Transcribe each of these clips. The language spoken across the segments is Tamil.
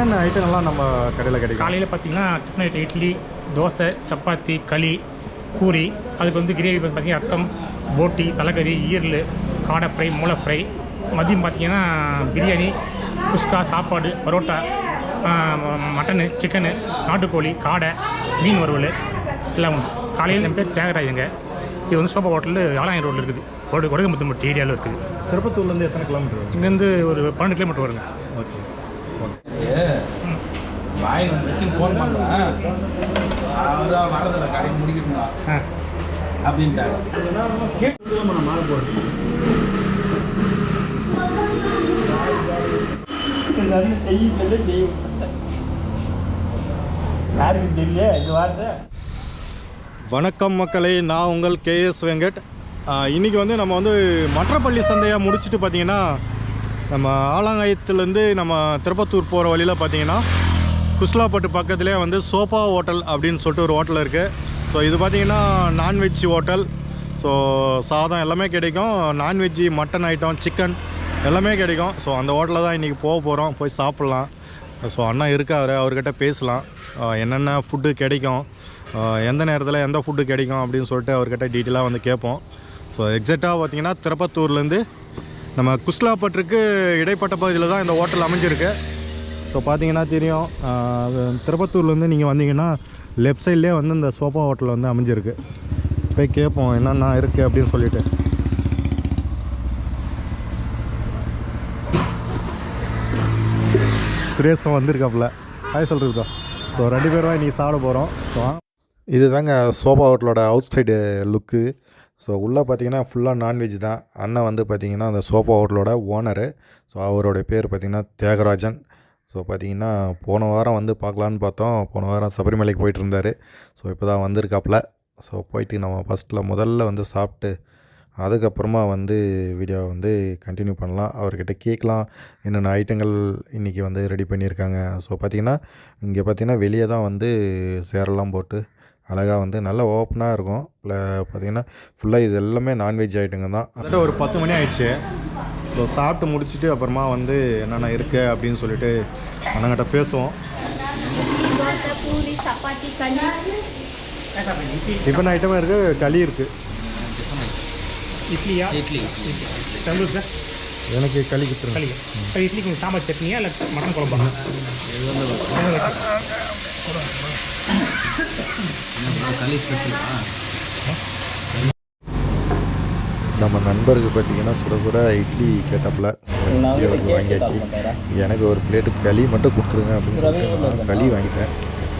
என்னென்ன ஐட்டங்கள்லாம் நம்ம கடையில் கிடைக்கும்? காலையில் பார்த்தீங்கன்னா டிஃபன் ஐட்டம் இட்லி தோசை சப்பாத்தி களி பூரி அதுக்கு வந்து கிரேவி வந்து பார்த்தீங்கன்னா ரத்தம் போட்டி தலைக்கறி ஈரல் காடை ஃப்ரை மூளை ஃப்ரை. மதியம் பார்த்தீங்கன்னா பிரியாணி குஸ்கா சாப்பாடு பரோட்டா மட்டனு சிக்கனு நாட்டுக்கோழி காடை மீன் வறுவல் எல்லாம் உண்டு. காலையில் என் பேர் தியாகராஜங்க. இது வந்து சோபா ஹோட்டலு ஆலாயம் ரோட்டில் இருக்குது. கொடு கொடகுமுத்தம்பட்டி ஏரியாவில் இருக்குது. திருப்பத்தூர்லேருந்து எத்தனை கிலோமீட்டர் இங்கேருந்து ஒரு பன்னெண்டு கிலோமீட்டர் வருங்க. ஓகே. வாயில் வச்சு ஃபோன் பண்ணுறேன் அவராக வரதில்லை யாருக்கு தெரியல இந்த வார்த்தை. வணக்கம் மக்களே நான் உங்கள் கேஎஸ் வெங்கட். இன்றைக்கி வந்து நம்ம வந்து மற்றப்பள்ளி சந்தையை முடிச்சுட்டு பார்த்தீங்கன்னா நம்ம ஆலாங்காயத்துலேருந்து நம்ம திருப்பத்தூர் போகிற வழியில் பார்த்தீங்கன்னா குஸ்லாப்பட்டு பக்கத்துலேயே வந்து சோபா ஹோட்டல் அப்படின்னு சொல்லிட்டு ஒரு ஹோட்டல் இருக்குது ஸோ இது பார்த்தீங்கன்னா நான்வெஜ் ஹோட்டல். ஸோ சாதம் எல்லாமே கிடைக்கும். நான்வெஜ்ஜி மட்டன் ஐட்டம் சிக்கன் எல்லாமே கிடைக்கும். ஸோ அந்த ஹோட்டலில் தான் இன்றைக்கி போக போகிறோம் போய் சாப்பிட்லாம். ஸோ அண்ணா இருக்காரு. அவர்கிட்ட பேசலாம். என்னென்ன ஃபுட்டு கிடைக்கும்? எந்த நேரத்தில் எந்த ஃபுட்டு கிடைக்கும் அப்படின்னு சொல்லிட்டு அவர்கிட்ட டீட்டெயிலாக வந்து கேட்போம். ஸோ எக்ஸாக்டாக பார்த்தீங்கன்னா திருப்பத்தூர்லேருந்து நம்ம குஸ்லாப்பட்டுக்கு இடைப்பட்ட பகுதியில் தான் இந்த ஹோட்டல் அமைஞ்சிருக்கு. ஸோ பார்த்தீங்கன்னா தெரியும் திருப்பத்தூர்லேருந்து நீங்கள் வந்தீங்கன்னா லெஃப்ட் சைட்லேயே வந்து இந்த சோஃபா ஹோட்டல் வந்து அமைஞ்சிருக்கு. போய் கேட்போம் என்னென்ன இருக்குது அப்படின்னு சொல்லிட்டு. சுரேஷும் வந்திருக்காப்புல. ஹாய் சொல்கிறதா ஸோ ரெண்டு பேரும் இன்றைக்கி சாப்பிட போகிறோம் ஸோ இதுதாங்க சோபா ஹோட்டலோட அவுட் சைடு லுக்கு ஸோ உள்ளே பார்த்தீங்கன்னா ஃபுல்லாக நான்வெஜ் தான். அண்ணன் வந்து பார்த்திங்கன்னா அந்த சோஃபா ஹோட்டலோட ஓனரு ஸோ அவரோட பேர் பார்த்திங்கன்னா தியாகராஜன். ஸோ பார்த்தீங்கன்னா போன வாரம் வந்து பார்க்கலான்னு பார்த்தோம். போன வாரம் சபரிமலைக்கு போயிட்டு இருந்தார். ஸோ இப்போ தான் வந்திருக்காப்புல. ஸோ போயிட்டு நம்ம ஃபஸ்ட்டில் முதல்ல வந்து சாப்பிட்டு அதுக்கப்புறமா வந்து வீடியோ வந்து கண்டினியூ பண்ணலாம். அவர்கிட்ட கேட்கலாம். என்னென்ன ஐட்டங்கள் இன்றைக்கி வந்து ரெடி பண்ணியிருக்காங்க. ஸோ பார்த்திங்கன்னா இங்கே பார்த்திங்கன்னா வெளியே தான் வந்து சேரெல்லாம் போட்டு அழகாக வந்து நல்லா ஓப்பனாக இருக்கும். ப்ள பார்த்திங்கன்னா ஃபுல்லாக இது எல்லாமே நான்வெஜ் ஐட்டங்க தான். ஒரு பத்து மணி ஆயிடுச்சு. ஸோ சாப்பிட்டு முடிச்சுட்டு அப்புறமா வந்து என்னென்ன இருக்குது அப்படின்னு சொல்லிட்டு அண்ணங்கிட்ட பேசுவோம். டிஃபன் ஐட்டமும் இருக்குது களி இருக்குது இட்லியா? இட்லி. தந்தூர் சார்? எனக்கு களி கொடுத்துருங்க களி. சார் இட்லிக்கு சாம்பார் சட்னியா இல்லை மட்டன் குழம்பா? களி ஸ்பெஷலா நம்ம நண்பருக்கு பார்த்தீங்கன்னா சுட சுட இட்லி கேட்டாப்புல. இட்லி அவருக்கு வாங்கியாச்சு. எனக்கு ஒரு பிளேட்டு களி மட்டும் கொடுத்துருங்க அப்படின்னு சொல்லிட்டு களி வாங்கிட்டேன்.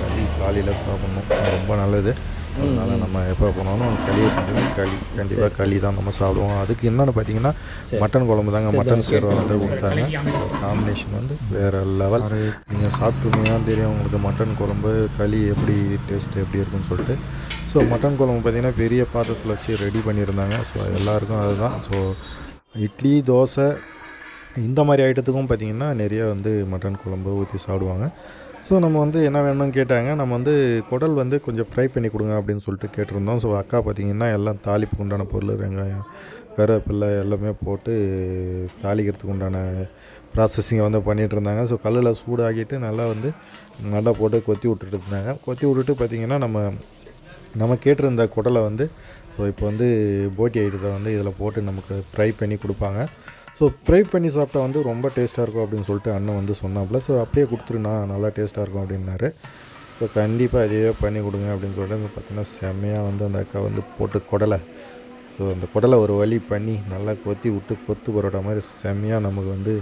களி காலையில் சாப்பிட்ணும். ரொம்ப நல்லது. அதனால் நம்ம எப்போ போனாலும் களி இருந்துச்சுன்னா களி. கண்டிப்பாக களி தான் நம்ம சாப்பிடுவோம். அதுக்கு என்னென்னு பார்த்தீங்கன்னா மட்டன் குழம்பு தாங்க. மட்டன் சேர்வா வந்து கொடுத்தாங்க. காம்பினேஷன் வந்து வேறு லெவல் நீங்கள் சாப்பிட்டுருந்தீங்கன்னா தெரியும் உங்களுக்கு மட்டன் குழம்பு களி எப்படி டேஸ்ட் எப்படி இருக்குன்னு சொல்லிட்டு. ஸோ மட்டன் குழம்பு பார்த்திங்கன்னா பெரிய பாத்திரத்தில் வச்சு ரெடி பண்ணியிருந்தாங்க. ஸோ எல்லாருக்கும் அதுதான். ஸோ இட்லி தோசை இந்த மாதிரி ஐட்டத்துக்கும் பார்த்திங்கன்னா நிறைய வந்து மட்டன் குழம்பு ஊற்றி சாப்பிடுவாங்க. ஸோ நம்ம வந்து என்ன வேணும்னு கேட்டாங்க. நம்ம வந்து குடல் வந்து கொஞ்சம் ஃப்ரை பண்ணி கொடுங்க அப்படின்னு சொல்லிட்டு கேட்டிருந்தோம். ஸோ அக்கா பார்த்திங்கன்னா எல்லாம் தாளிப்புக்கு உண்டான பொருள் வெங்காயம் கருவேப்பிலை எல்லாமே போட்டு தாளிக்கிறதுக்கு உண்டான ப்ராசஸிங்கை வந்து பண்ணிகிட்டு இருந்தாங்க. ஸோ கல்லில் சூடாகிட்டு நல்லா வந்து நல்லா போட்டு கொத்தி விட்டுட்டு இருந்தாங்க. கொத்தி விட்டுட்டு பார்த்திங்கன்னா நம்ம நம்ம கேட்டிருந்த குடலை வந்து ஸோ இப்போ வந்து போட்டி ஐட்டத்தை வந்து இதில் போட்டு நமக்கு ஃப்ரை பண்ணி கொடுப்பாங்க. ஸோ ஃப்ரை பண்ணி சாப்பிட்டா வந்து ரொம்ப டேஸ்ட்டாக இருக்கும் அப்படின்னு சொல்லிட்டு அண்ணன் வந்து சொன்னாப்புல. ஸோ அப்படியே கொடுத்துருண்ணா நல்லா டேஸ்ட்டாக இருக்கும் அப்படின்னாரு. ஸோ கண்டிப்பாக அதையே பண்ணி கொடுங்க அப்படின்னு சொல்லிட்டு பார்த்தீங்கன்னா செம்மையாக வந்து அந்த அக்கா வந்து போட்டு குடலை. ஸோ அந்த குடலை ஒரு வழி பண்ணி நல்லா கொத்தி விட்டு கொத்து பரோட்டா மாதிரி செம்மையாக நமக்கு வந்து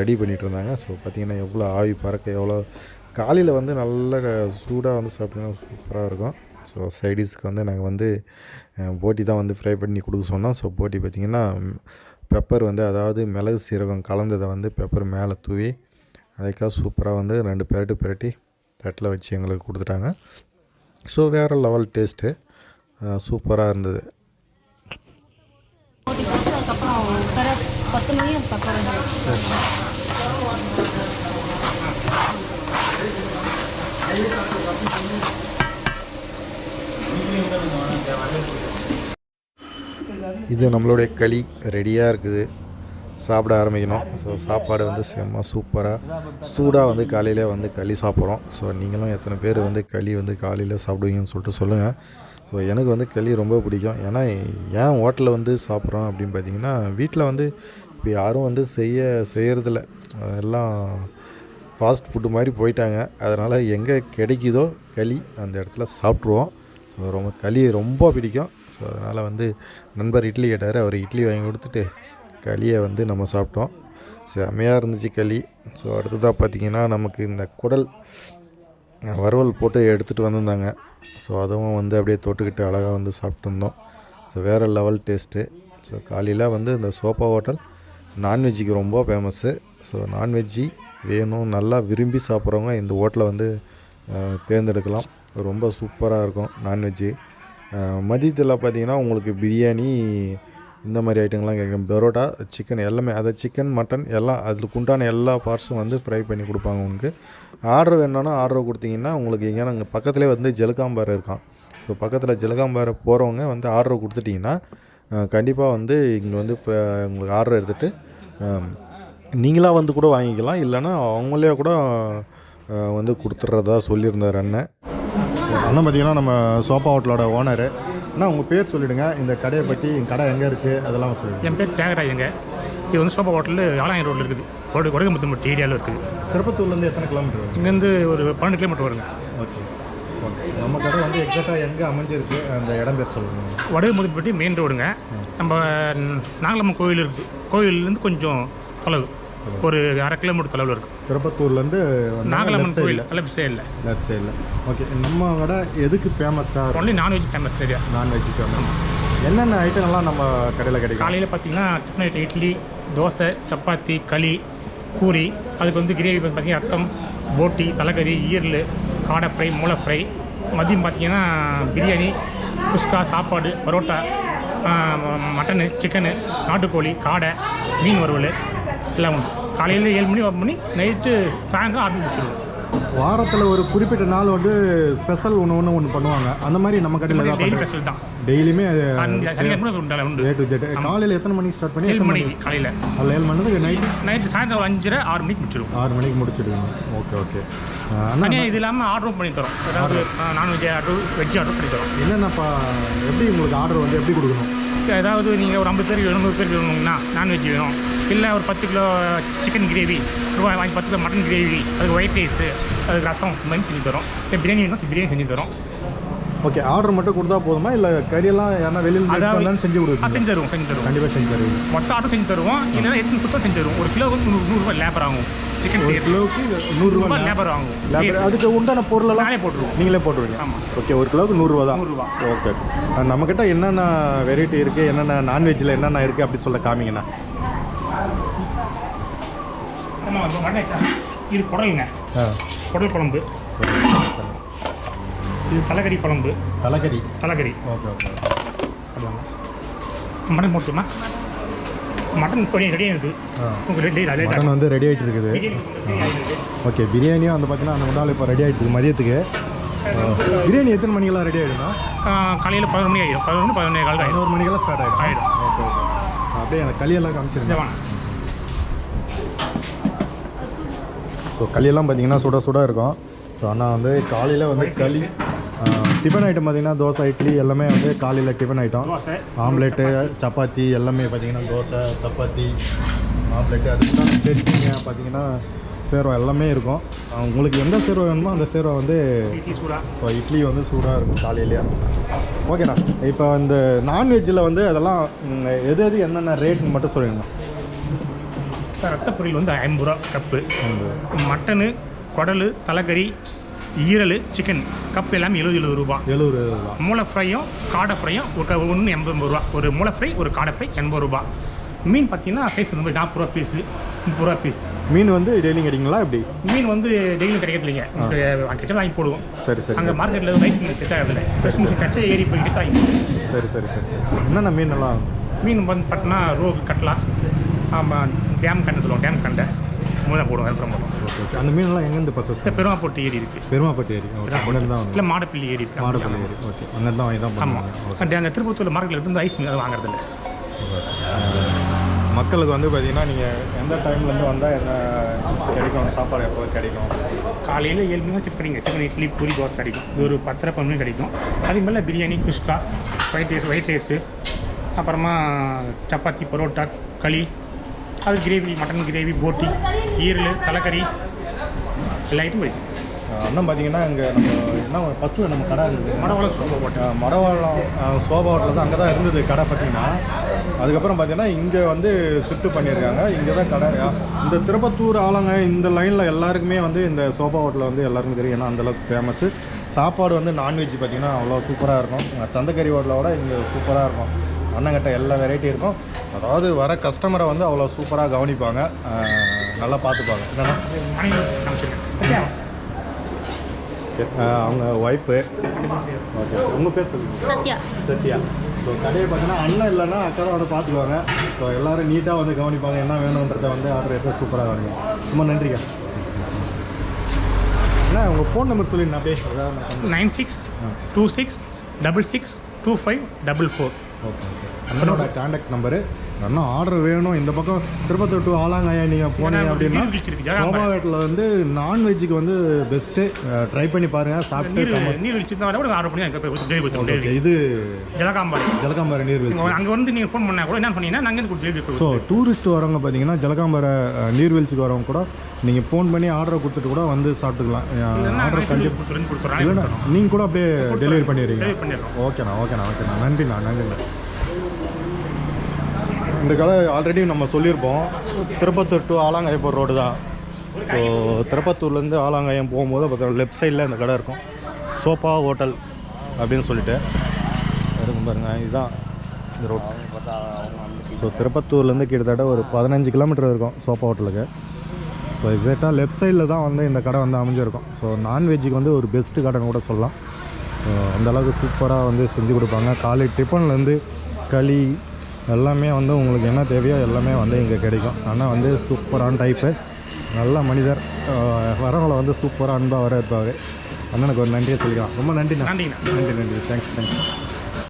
ரெடி பண்ணிகிட்டு இருந்தாங்க. ஸோ பார்த்திங்கன்னா எவ்வளோ ஆவி பறக்க எவ்வளோ காலையில் வந்து நல்ல சூடாக வந்து சாப்பிட்டிங்கன்னா சூப்பராக இருக்கும். ஸோ சைடிஸ்க்கு வந்து நாங்கள் வந்து போட்டி தான் வந்து ஃப்ரை பண்ணி கொடுக்க சொன்னோம். ஸோ போட்டி பார்த்திங்கன்னா பெப்பர் வந்து அதாவது மிளகு சீரகம் கலந்ததை வந்து பெப்பர் மேலே தூவி அதுக்காக சூப்பராக வந்து ரெண்டு பெரட்டு பெரட்டி தட்டில் வச்சு எங்களுக்கு கொடுத்துட்டாங்க. ஸோ வேறு லெவல் டேஸ்ட்டு சூப்பராக இருந்தது. ஓட்டி போட்டு அதுக்கப்புறம் கரை பத்து மணி அதுக்கப்புறம் இது நம்மளுடைய களி ரெடியாக இருக்குது. சாப்பிட ஆரம்பிக்கணும். ஸோ சாப்பாடு வந்து செம்ம சூப்பராக சூடாக வந்து காலையில் வந்து களி சாப்பிட்றோம். ஸோ நீங்களும் எத்தனை பேர் வந்து களி வந்து காலையில் சாப்பிடுவீங்கன்னு சொல்லிட்டு சொல்லுங்கள் ஸோ எனக்கு வந்து களி ரொம்ப பிடிக்கும். ஏன்னா ஏன் ஹோட்டலில் வந்து சாப்பிட்றோம் அப்படின்னு பார்த்தீங்கன்னா வீட்டில் வந்து இப்போ யாரும் வந்து செய்ய செய்கிறதில்ல எல்லாம் ஃபாஸ்ட் ஃபுட்டு மாதிரி போயிட்டாங்க. அதனால் எங்கே கிடைக்குதோ களி அந்த இடத்துல சாப்பிட்ருவோம் ஸோ ரொம்ப களி ரொம்ப பிடிக்கும். ஸோ அதனால் வந்து நண்பர் இட்லி கேட்டார். அவர் இட்லி வாங்கி கொடுத்துட்டு களியை வந்து நம்ம சாப்பிட்டோம். செம்மையாக இருந்துச்சு களி. ஸோ அடுத்ததாக பார்த்திங்கன்னா நமக்கு இந்த குடல் வறுவல் போட்டு எடுத்துகிட்டு வந்திருந்தாங்க. ஸோ அதுவும் வந்து அப்படியே தொட்டுக்கிட்டு அழகாக வந்து சாப்பிட்ருந்தோம் ஸோ வேறு லெவல் டேஸ்ட்டு. ஸோ காலையில் வந்து இந்த சோப்பா ஹோட்டல் நான்வெஜ்ஜுக்கு ரொம்ப ஃபேமஸ்ஸு ஸோ நான்வெஜ்ஜி வேணும் நல்லா விரும்பி சாப்பிட்றவங்க இந்த ஹோட்டலை வந்து தேர்ந்தெடுக்கலாம். ரொம்ப சூப்பராக இருக்கும் நான்வெஜ்ஜு. மதியத்தில் பார்த்தீங்கன்னா உங்களுக்கு பிரியாணி இந்த மாதிரி ஐட்டங்கள்லாம் கேட்குறேன் பரோட்டா சிக்கன் எல்லாமே அதை சிக்கன் மட்டன் எல்லாம் அதுக்கு உண்டான எல்லா பார்ட்ஸும் வந்து ஃப்ரை பண்ணி கொடுப்பாங்க உங்களுக்கு. ஆர்டர் வேணும்னா ஆர்டர் கொடுத்தீங்கன்னா உங்களுக்கு எங்கேனா அங்கே பக்கத்துலேயே வந்து ஜலகாம்பாறை இருக்கான் இப்போ பக்கத்தில் ஜலகாம்பாறை போகிறவங்க வந்து ஆர்டர் கொடுத்துட்டிங்கன்னா கண்டிப்பாக வந்து இங்கே வந்து உங்களுக்கு ஆர்டர் எடுத்துகிட்டு நீங்களாக வந்து கூட வாங்கிக்கலாம். இல்லைன்னா அவங்களே கூட வந்து கொடுத்துட்றதா சொல்லியிருந்தார் அண்ணன். அண்ணன் பார்த்தீங்கன்னா நம்ம சோப்பா ஹோட்டலோட ஓனரு. அண்ணா உங்கள் பேர் சொல்லிவிடுங்க இந்த கடையை பற்றி எங்கள் கடை எங்கே இருக்குது அதெல்லாம் சொல்லுங்கள் என் பேர் தியாகராஜங்க இது வந்து சோபா ஹோட்டல் ஆலாயம் ரோட்டில் இருக்குது. கொடு கொடகுமுத்தம்பட்டி ஏரியாவில் இருக்குது. திருப்பத்தூர்லேருந்து எத்தனை கிலோமீட்டர் இங்கேருந்து ஒரு பன்னெண்டு கிலோமீட்டர் வருங்க. ஓகே. ஓகே. நம்ம கடை வந்து எக்ஸாக்டாக எங்கே அமைஞ்சிருக்கு? அந்த இடம் பேர் சொல்லுங்கள் வடகுமுத்தம்பட்டி மெயின் ரோடுங்க நம்ம நாகலம்மன் கோயில் இருக்குது. கோயிலேருந்து கொஞ்சம் தொலைவு. ஒரு அரை கிலோமீட்டர் தொலைவில் இருக்குது திருப்பத்தூர்லேருந்து நாகலம்மன் கோயில் லெஃப்ட் சைடில் லெஃப்ட் சைடில் ஓகே நம்ம கடை எதுக்கு ஃபேமஸாக ஒன்லி நான்வெஜ் ஃபேமஸ் தெரியா நான்வெஜ் ஃபேமஸ் என்னென்ன ஐட்டங்கள்லாம் நம்ம கடையில் கிடைக்கும்? காலையில் பார்த்தீங்கன்னா டிஃபன் ஐட்டம் இட்லி தோசை சப்பாத்தி களி பூரி அதுக்கு வந்து கிரேவி வந்து பார்த்தீங்கன்னா ரத்தம் போட்டி தலைக்கறி ஈரல் காடை ஃப்ரை மூளை ஃப்ரை மதியம் பார்த்தீங்கன்னா பிரியாணி குஸ்கா சாப்பாடு பரோட்டா மட்டனு சிக்கனு நாட்டுக்கோழி காடை மீன் வறுவல் உண்டு காலையில் ஏழு மணி ஓப்பன் பண்ணி நைட்டு சாயந்தரம் ஆரம்பி வச்சுருவோம் வாரத்தில் ஒரு குறிப்பிட்ட நாள் வந்து ஸ்பெஷல் ஒன்று ஒன்று ஒன்று பண்ணுவாங்க. அந்த மாதிரி நம்ம கடையில் தான் ஸ்பெஷல் தான். டெய்லியுமே ஏ டு ஜெட் காலையில் எத்தனை மணிக்கு ஸ்டார்ட் பண்ணி ஏழு எத்தனை மணிக்கு? காலையில். அதில் ஏழு மணிக்கு நைட் நைட்டு சாயந்தரம் அஞ்சரை ஆறு மணிக்கு முடிச்சிடுவோம் ஆறு மணிக்கு முடிச்சிடுவீங்க. Okay okay. தனியாக இது இல்லாமல் ஆர்டரும் பண்ணி தரோம். அதாவது நான்வெஜ் ஆர்டர் வெஜ் ஆர்டர் பண்ணி தரோம். என்னென்னப்பா எப்படி உங்களுக்கு ஆர்டர் வந்து எப்படி கொடுக்கணும்? ஏதாவது நீங்கள் ஒரு ஐம்பது பேர் எழுநூறு பேர் வேணும்னா நான்வெஜ் வேணும். இல்லை ஒரு பத்து கிலோ சிக்கன் கிரேவி ரூபாய் வாங்கி பத்து கிலோ மட்டன் கிரேவி அதுக்கு ஒயிட் ரைஸு அதுக்கு ரசம் இந்த மாதிரி செஞ்சு தரோம். இல்லை பிரியாணி வேணும் பிரியாணி செஞ்சு தரோம். ஓகே ஆர்டர் மட்டும் கொடுத்தா போதுமா? இல்லை கறியெல்லாம் யாரா வெளியில் அதாவது- செஞ்சு ஆ, கொடுக்குறீங்க செஞ்சு தருவோம் செஞ்சு தருவோம் கண்டிப்பாக செஞ்சு தருவீங்க. மொத்த ஆர்டர் செஞ்சு தருவோம். இல்லைன்னா எத்தனை சுத்தம் செஞ்சு தருவோம் ஒரு கிலோவுக்கு நூறு நூறுரூவா லேபர் ஆகும். சிக்கன் ஒரு கிலோவுக்கு நூறுரூவா லேபர் ஆகும் அதுக்கு உண்டான பொருளெல்லாம் நானே போட்டுருவோம். நீங்களே போட்டுருவீங்க. ஆமாம் ஓகே ஒரு கிலோவுக்கு நூறுரூவா தான். நூறுரூவா ஓகே. நம்மக்கிட்ட என்னென்ன வெரைட்டி இருக்குது என்னென்ன நான்வெஜ்ஜில் என்னென்ன இருக்குது அப்படி சொல்ல காமிங்கண்ணா. இது குடலுங்க. குடல் குழம்பு. இது தலைக்கறி குழம்பு. தலைக்கறி. தலைக்கறி. Okay okay. மட்டன் போட்டுமா மட்டன் ரெடி வந்து ரெடி ஆகிட்டு இருக்குது ஓகே பிரியாணியும் வந்து பார்த்தீங்கன்னா அந்த முன்னாள் இப்போ ரெடி ஆகிட்டு மதியத்துக்கு. பிரியாணி எத்தனை மணிக்கெல்லாம் ரெடி ஆகிடும்னா காலையில் பதினொரு மணி ஆகிடும் பதினொன்று கால் ஆகிடும் பதினோரு மணிக்கெல்லாம் ஸ்டார்ட் ஆகிடும் ஆயிடும். Okay okay. அப்படியே எனக்கு களியெல்லாம் காமிச்சிருங்க. வாங்க ஸோ களியெல்லாம் பார்த்தீங்கன்னா சுட சுட இருக்கும். ஸோ அண்ணா வந்து காலையில் வந்து களி டிஃபன் ஐட்டம் பார்த்தீங்கன்னா தோசை இட்லி எல்லாமே வந்து காலையில் டிஃபன் ஐட்டம். ஆம்லெட்டு சப்பாத்தி எல்லாமே பார்த்தீங்கன்னா தோசை சப்பாத்தி ஆம்லெட்டு அதுக்கு சட்னிங்க பார்த்தீங்கன்னா சேர்வா எல்லாமே இருக்கும். உங்களுக்கு எந்த சேர்வா வேணுமோ அந்த சேர்வா வந்து இப்போ இட்லி வந்து சூடாக இருக்கும் காலையிலேயே. ஓகேண்ணா இப்போ இந்த நான்வெஜ்ஜில் வந்து அதெல்லாம் எது எது என்னென்ன ரேட்னு மட்டும் சொல்லுங்கண்ணா. ரத்த பொரியல் வந்து ஐம்பது ரூபா கப்பு. மட்டனு குடலு தலைக்கறி ஈரல் சிக்கன் கப் எல்லாமே எழுபது எழுபது ரூபா. எழுபது ரூபா. மூளை ஃப்ரையும் காடை ஃப்ரையும் ஒரு ஒன்று எண்பது ரூபா. ஒரு மூளை ஃப்ரை ஒரு காடை ஃப்ரை எண்பது ரூபா. மீன் பார்த்தீங்கன்னா சைஸ் வந்து நாற்பது ரூபா பீஸு முப்பது ரூபா பீஸ் மீன் வந்து டெய்லியும் கிடைக்குங்களா எப்படி? மீன் வந்து டெய்லியும் கிடைக்கிறதுலைங்க கிடைச்சா வாங்கி போடுவோம். சரி சரி அங்கே மார்க்கெட்டில் ரைஸ் மீன் செட் ஆகிறதுல ஃப்ரெஷ் மீன் கச்சா ஏறி போய் கிட்ட வாங்கி சரி சரி சரி என்னென்ன மீன் எல்லாம் மீன் வந்து பார்த்தோன்னா ரோகு கட்லா ஆமாம் டேம் கண்டை சொல்லுவோம் டேம் கண்டை. மூணு போடுவோம் அப்புறம் போடுவோம் ஓகே ஓகே. அந்த மீனெல்லாம் எங்கேருந்து பர்சஸ் இந்த பெருமாப்பட்டு ஏரி இருக்குது பெருமாப்பட்டி ஏரி ஓகே. அங்கேருந்து தான் இல்லை மாடப்பள்ளி ஏரி இருக்குது மாடப்பள்ளி ஏரி ஓகே. அங்கேருந்து தான் வாங்கி தான் ஆமாம் அந்த திருப்பத்தூர் மார்க்கெட்டில் இருந்து ஐஸ் மீன் அதை வாங்குறதில்ல. மக்களுக்கு வந்து பார்த்தீங்கன்னா நீங்கள் எந்த டைம்லேருந்து வந்தால் என்ன கிடைக்கும்? சாப்பாடு எப்போ கிடைக்கும்? காலையில் ஏழு மணி செக் பண்ணிங்க சிக்கன் இட்லி பூரி தோசை கிடைக்கும். இது ஒரு பத்தரை பன்னெண்டு கிடைக்கும். அதுக்கு மேலே biryani kushka white rice white rice அப்புறமா சப்பாத்தி பரோட்டா களி அது கிரேவி மட்டன் கிரேவி போட்டி ஈரல் தலைக்கறி எல்லா ஐட்டம் அஹ் அண்ணன் பார்த்தீங்கன்னா இங்கே நம்ம என்ன ஃபஸ்ட்டில் நம்ம கடை மடவளம் சோப்பா போட்டு அஹ் மடவாளம் சோபா ஹோட்டல் தான் அங்கே தான் இருந்தது கடை பார்த்தீங்கன்னா அதுக்கப்புறம் பார்த்தீங்கன்னா இங்கே வந்து ஷிஃப்ட் பண்ணியிருக்காங்க. இங்கே தான் கடை இந்த திருப்பத்தூர் ஆளுங்க இந்த லைனில் எல்லாருக்குமே வந்து இந்த சோபா ஹோட்டல் வந்து எல்லாருக்கும் தெரியும். ஏன்னா அந்தளவுக்கு ஃபேமஸ்ஸு சாப்பாடு வந்து நான்வெஜ் பார்த்தீங்கன்னா அவ்வளோ சூப்பராக இருக்கும். சந்தைக்கறி ஹோட்டலோட இங்கே சூப்பராக இருக்கும். அண்ணங்கிட்ட எல்லா வெரைட்டி இருக்கும். அதாவது வர கஸ்டமரை வந்து அவ்வளோ சூப்பராக கவனிப்பாங்க. நல்லா பார்த்துப்பாங்க. என்னன்னா அவங்க ஒய்ஃபு ஓகே உங்கள் பேர் சொல்லுங்கள் சத்யா. சத்யா. ஸோ கடையை பார்த்தீங்கன்னா அண்ணன் இல்லைன்னா அக்கா தான் வந்து பார்த்துக்குவாங்க. ஸோ எல்லோரும் நீட்டாக வந்து கவனிப்பாங்க. என்ன வேணுன்றதை வந்து ஆர்டர் எடுத்து சூப்பராக கவனிங்க. ரொம்ப நன்றிங்க. அண்ணா உங்கள் ஃபோன் நம்பர் சொல்லிடுங்க அப்படியே அதான் நான் பண்ணேன். Nine six two six double six two five double four. Okay அண்ணனோட காண்டாக்ட் நம்பரு அண்ணா ஆர்டர் வேணும். இந்த பக்கம் திருப்பத்தூர் டு ஆலாங்காயா நீங்கள் போனீங்க அப்படின்னா நீர் வீழ்ச்சி இருக்கு, ஜெகதாம்பாறை. சோபா வீட்டில் வந்து நான்வெஜ்ஜுக்கு வந்து பெஸ்ட்டு ட்ரை பண்ணி பாருங்கள் சாப்பிட்டு இது ஜலகாம்பாடி ஜலகாம்பர நீர்வீழ்ச்சி அங்கே வந்து நீங்கள் ஃபோன் பண்ணால் கூட என்ன பண்ணீங்கன்னா நாங்கள் டெலிவரி ஸோ டூரிஸ்ட் வரவங்க பார்த்தீங்கன்னா ஜலகாம்பர அஹ், நீர்வீழ்ச்சிக்கு வரவங்க கூட நீங்கள் ஃபோன் பண்ணி ஆர்டர் கொடுத்துட்டு கூட வந்து சாப்பிட்டுக்கலாம். ஆர்டர் கண்டிப்பாக நீங்கள் கூட அப்படியே டெலிவரி பண்ணிடுறீங்க. ஓகேண்ணா ஓகேண்ணா ஓகேண்ணா நன்றிண்ணா நன்றிண்ணா. இந்த கடை ஆல்ரெடி நம்ம சொல்லியிருப்போம். திருப்பத்தூர் டு ஆலாங்காயப்பூர் ரோடு தான். ஸோ திருப்பத்தூர்லேருந்து ஆலாங்காயம் போகும்போது பார்த்தீங்கன்னா லெஃப்ட் சைடில் இந்த கடை இருக்கும். சோஃபா ஹோட்டல் அப்படின்னு சொல்லிட்டு. இருக்கும் பாருங்கள் இதுதான் இந்த ரோட் ஸோ திருப்பத்தூர்லேருந்து கிட்டத்தட்ட ஒரு பதினஞ்சு கிலோமீட்டர் இருக்கும் சோப்பா ஹோட்டலுக்கு. ஸோ எக்ஸாக்டாக லெஃப்ட் சைடில் தான் வந்து இந்த கடை வந்து அமைஞ்சிருக்கும். ஸோ நான்வெஜ்ஜுக்கு வந்து ஒரு பெஸ்ட்டு கடைன்னு கூட சொல்லலாம். அந்தளவுக்கு சூப்பராக வந்து செஞ்சு கொடுப்பாங்க. காலை டிஃபன்லேருந்து களி எல்லாமே வந்து உங்களுக்கு என்ன தேவையோ எல்லாமே வந்து இங்கே கிடைக்கும். ஆனால் வந்து சூப்பரான டைப்பு நல்ல மனிதர். வரவங்களை வந்து சூப்பராக அன்பாக வர இருப்பார் அண்ணனுக்கு ஒரு நன்றியை சொல்லிக்கலாம் ரொம்ப நன்றிண்ணா. நன்றிங்கண்ணா நன்றி நன்றி. Thanks thanks